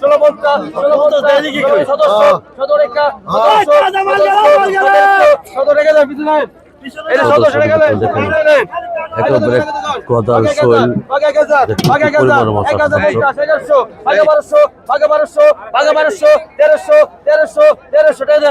ষোলো পঞ্চাশ ষোলো পঞ্চাশ সতেরো সতেরো রেখা সতেরো রেখা যায় পিছনে একেবারে কদাল শৈল পরিমাণ মশলা খাচ্ছ তেরোশো তেরোশো তেরোশো তেরোশো টাকা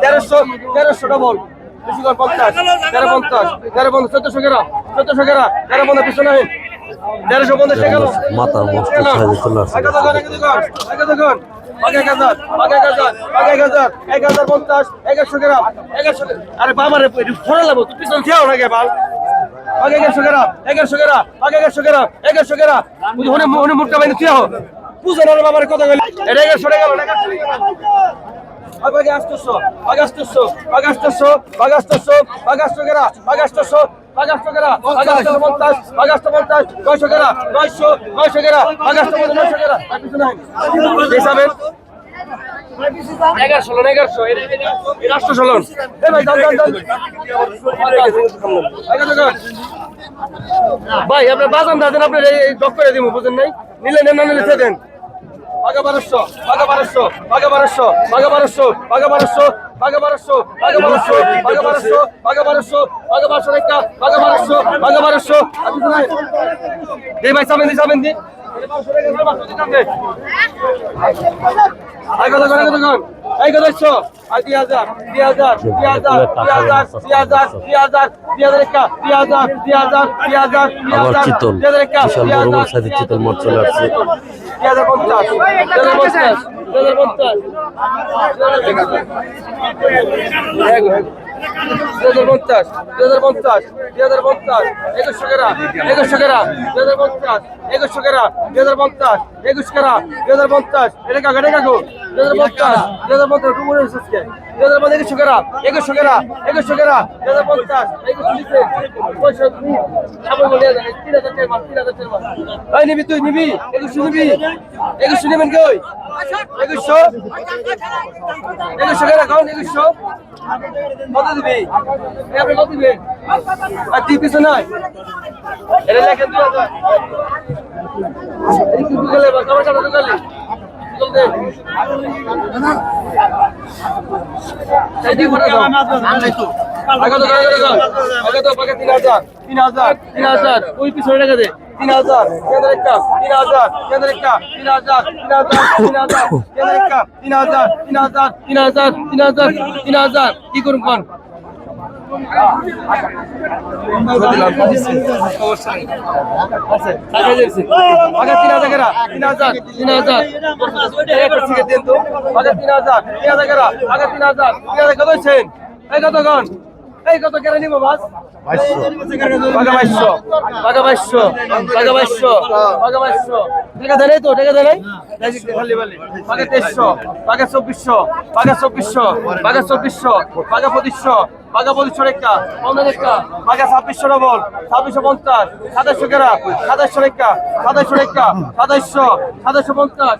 তেরোশো তেরোশো ডবল পঞ্চাশ তেরো পঞ্চাশ তেরো চোদ্দশো কেরা চোদ্দশো কেরা তেরো পঞ্চাশ পিছনে তেরোশো পঞ্চাশ টাকা মাথার মস্ত সাইজে চলে আসে আরে বাবার ফোড়া লাগবো পিছন খেয়াও নাকি বাল আগে এগারোশো গেরা এগারোশো গেরা আগে এগারোশো গেরা এগারোশো গেরা বুঝি হনে হনে মুটকা বাইনে তুই হো বুঝে না বাবার কথা গেল এটা এগারোশো গেল আগে আসতেছো আগে আসতেছো আগে আসতেছো আগে আসতেছো আগে আসতেছো আগে আসতেছো ভাই দান দান দান আপনার বাজান দাদেন আপনার এই ডক দিব বুঝেন নাই? নিলে নেন, না নিলে আগে আগে দেখুন আগে দেখুন এই দেখছ? আর দুই হাজার দুই হাজার দুই হাজার দুই হাজার দুই হাজার দুই হাজার দুই হাজার একটা দুই হাজার দুই হাজার দুই হাজার দুই হাজার চিতল বিশাল বড় বড় সাইজের চিতল মোট চলে আসছে দুই হাজার পঞ্চাশ দুই হাজার পঞ্চাশ দুই হাজার পঞ্চাশ দুই হাজার পঞ্চাশ দুই হাজার পঞ্চাশ দুই হাজার পঞ্চাশ একুশশো কেরা একুশশো কেরা দুই হাজার পঞ্চাশ একুশশো কেরা দুই হাজার পঞ্চাশ একুশ কেরা দুই হাজার পঞ্চাশ এটা কাকা এটা কাকু দুই হাজার পঞ্চাশ দুই হাজার পঞ্চাশ টুকুর এসেছে দুই হাজার পঞ্চাশ একুশশো কেরা একুশশো কেরা একুশশো কেরা দুই হাজার পঞ্চাশ একুশশো নিচে তিন হাজার চার মাস তিন হাজার চার নিবি তুই নিবি একুশশো নিবি একুশশো নেবেন কই একুশশো? একুশশো করে রাখুন একুশশো? কত দিবে? আপনি কত দিবে আর দুই পিছু নয় এটা লেখেন দুই হাজার। তিন হাজার। তিন হাজার। ওই পিছনে টাকা দেয় তিন হাজার কেন্দ্র একটা তিন হাজার কেন্দ্র একটা তিন হাজার তিন হাজার তিন হাজার কেন্দ্র একটা তিন হাজার তিন হাজার তিন হাজার তিন হাজার তিন হাজার কি করুন কোন আগে তিন হাজার তিন হাজার তিন হাজার তিন হাজার কত এই কত গন এই কত কেরা নিবো বাস চব্বিশশো। চব্বিশশো। চব্বিশশো। ছাব্বিশশো পঞ্চাশ। পঞ্চাশ।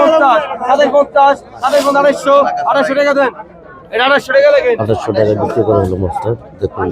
পঞ্চাশ। পঞ্চাশ। আড়াইশো টাকা দেন। আঠাশশো টাকা বিক্রি করা হলো মাস্টার দেখুন